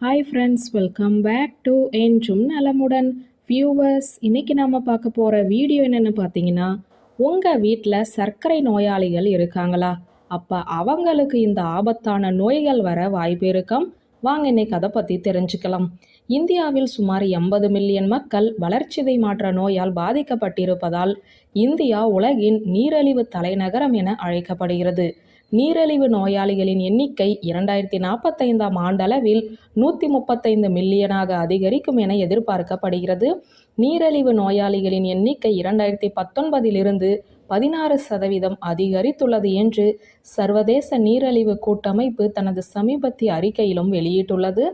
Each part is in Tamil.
Hi friends welcome back to என்றும் நலமுடன் வியூவர்ஸ் இன்றைக்கி நாம் பார்க்க போகிற வீடியோ என்னென்னு பார்த்தீங்கன்னா உங்கள் வீட்டில் சர்க்கரை நோயாளிகள் இருக்காங்களா? அப்போ அவங்களுக்கு இந்த ஆபத்தான நோய்கள் வர வாய்ப்பு இருக்கும். வாங்க இன்னைக்கு அதை பற்றி தெரிஞ்சுக்கலாம். இந்தியாவில் சுமார் எண்பது மில்லியன் மக்கள் வளர்ச்சிதை மாற்ற நோயால் பாதிக்கப்பட்டிருப்பதால் இந்தியா உலகின் நீரழிவு தலைநகரம் என அழைக்கப்படுகிறது. நீரிழிவு நோயாளிகளின் எண்ணிக்கை இரண்டாயிரத்தி நாற்பத்தைந்தாம் ஆண்டளவில் நூற்றி முப்பத்தைந்து மில்லியனாக அதிகரிக்கும் என எதிர்பார்க்கப்படுகிறது. நீரிழிவு நோயாளிகளின் எண்ணிக்கை இரண்டாயிரத்தி பத்தொன்பதிலிருந்து பதினாறு சதவீதம் அதிகரித்துள்ளது என்று சர்வதேச நீரழிவு கூட்டமைப்பு தனது சமீபத்திய அறிக்கையிலும் வெளியிட்டுள்ளது.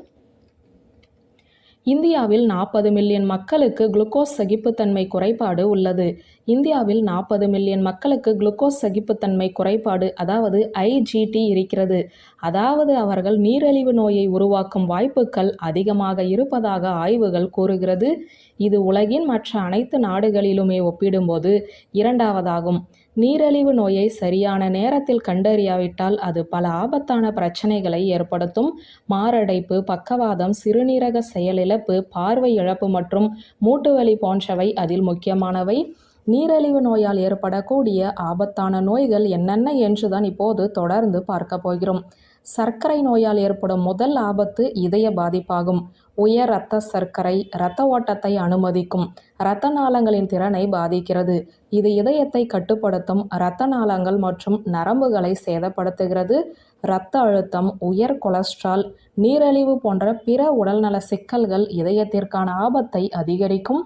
இந்தியாவில் நாற்பது மில்லியன் மக்களுக்கு குளுக்கோஸ் சகிப்புத்தன்மை குறைபாடு உள்ளது. இந்தியாவில் நாற்பது மில்லியன் மக்களுக்கு குளுக்கோஸ் சகிப்புத்தன்மை குறைபாடு அதாவது ஐஜிடி இருக்கிறது. அதாவது அவர்கள் நீரிழிவு நோயை உருவாக்கும் வாய்ப்புகள் அதிகமாக இருப்பதாக ஆய்வுகள் கூறுகிறது. இது உலகின் மற்ற அனைத்து நாடுகளிலுமே ஒப்பிடும்போது இரண்டாவதாகும். நீரிழிவு நோயை சரியான நேரத்தில் கண்டறியாவிட்டால் அது பல ஆபத்தான பிரச்சனைகளை ஏற்படுத்தும். மாரடைப்பு பக்கவாதம் சிறுநீரக செயலிழப்பு பார்வை இழப்பு மற்றும் மூட்டுவலி போன்றவை அதில் முக்கியமானவை. நீரிழிவு நோயால் ஏற்படக்கூடிய ஆபத்தான நோய்கள் என்னென்ன என்றுதான் இப்போது தொடர்ந்து பார்க்க போகிறோம். சர்க்கரை நோயால் ஏற்படும் முதல் ஆபத்து இதய பாதிப்பாகும். உயர் இரத்த சர்க்கரை இரத்த ஓட்டத்தை அனுமதிக்கும். இரத்த நாளங்களின் திறனை பாதிக்கிறது. இது இதயத்தை கட்டுப்படுத்தும் இரத்த நாளங்கள் மற்றும் நரம்புகளை சேதப்படுத்துகிறது. இரத்த அழுத்தம் உயர் கொலஸ்ட்ரால் நீரிழிவு போன்ற பிற உடல்நல சிக்கல்கள் இதயத்திற்கான ஆபத்தை அதிகரிக்கும்.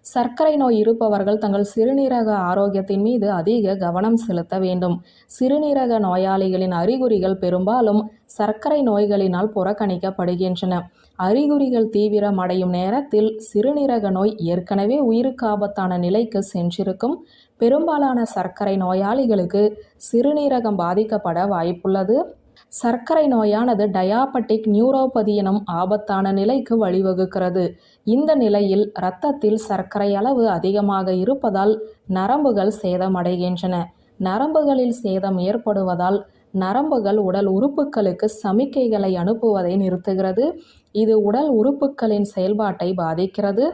சர்க்கரை நோய் இருப்பவர்கள் தங்கள் சிறுநீரக ஆரோக்கியத்தின் மீது அதிக கவனம் செலுத்த வேண்டும். சிறுநீரக நோயாளிகளின் அறிகுறிகள் பெரும்பாலும் சர்க்கரை நோய்களினால் புறக்கணிக்கப்படுகின்றன. அறிகுறிகள் தீவிரமடையும் நேரத்தில் சிறுநீரக நோய் ஏற்கனவே உயிருக்கு ஆபத்தான நிலைக்கு சென்றிருக்கும். பெரும்பாலான சர்க்கரை நோயாளிகளுக்கு சிறுநீரகம் பாதிக்கப்பட வாய்ப்புள்ளது. சர்க்கரை நோயானது டயாபட்டிக் நியூரோபதி எனும் ஆபத்தான நிலைக்கு வழிவகுக்கிறது. இந்த நிலையில் இரத்தத்தில் சர்க்கரை அளவு அதிகமாக இருப்பதால் நரம்புகள் சேதமடைகின்றன. நரம்புகளில் சேதம் ஏற்படுவதால் நரம்புகள் உடல் உறுப்புகளுக்கு சமிக்கைகளை அனுப்புவதை நிறுத்துகிறது. இது உடல் உறுப்புகளின் செயல்பாட்டை பாதிக்கிறது.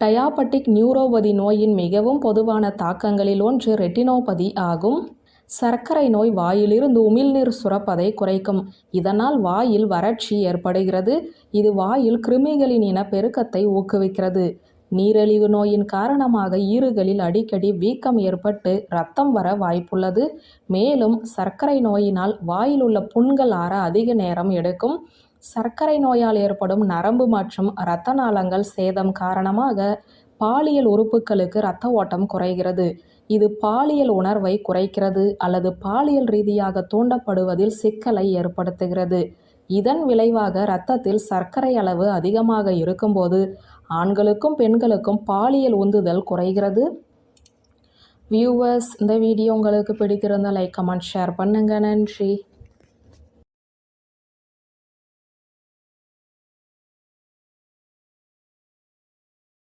டயாபட்டிக் நியூரோபதி நோயின் மிகவும் பொதுவான தாக்கங்களில் ஒன்று ரெட்டினோபதி ஆகும். சர்க்கரை நோய் வாயிலிருந்து உமிழ்நீர் சுரப்பதை குறைக்கும். இதனால் வாயில் வறட்சி ஏற்படுகிறது. இது வாயில் கிருமிகளின் இனப்பெருக்கத்தை ஊக்குவிக்கிறது. நீரிழிவு நோயின் காரணமாக ஈறுகளில் அடிக்கடி வீக்கம் ஏற்பட்டு ரத்தம் வர வாய்ப்புள்ளது. மேலும் சர்க்கரை நோயினால் வாயில் உள்ள புண்கள் ஆற அதிக நேரம் எடுக்கும். சர்க்கரை நோயால் ஏற்படும் நரம்பு மற்றும் இரத்த நாளங்கள் சேதம் காரணமாக பாலியல் உறுப்புகளுக்கு இரத்த ஓட்டம் குறைகிறது. இது பாலியல் உணர்வை குறைக்கிறது அல்லது பாலியல் ரீதியாக தூண்டப்படுவதில் சிக்கலை ஏற்படுத்துகிறது. இதன் விளைவாக இரத்தத்தில் சர்க்கரை அளவு அதிகமாக இருக்கும்போது ஆண்களுக்கும் பெண்களுக்கும் பாலியல் உந்துதல் குறைகிறது. வியூவர்ஸ் இந்த வீடியோ உங்களுக்கு பிடித்திருந்தால் லைக் கமெண்ட் ஷேர் பண்ணுங்கள் நன்றி.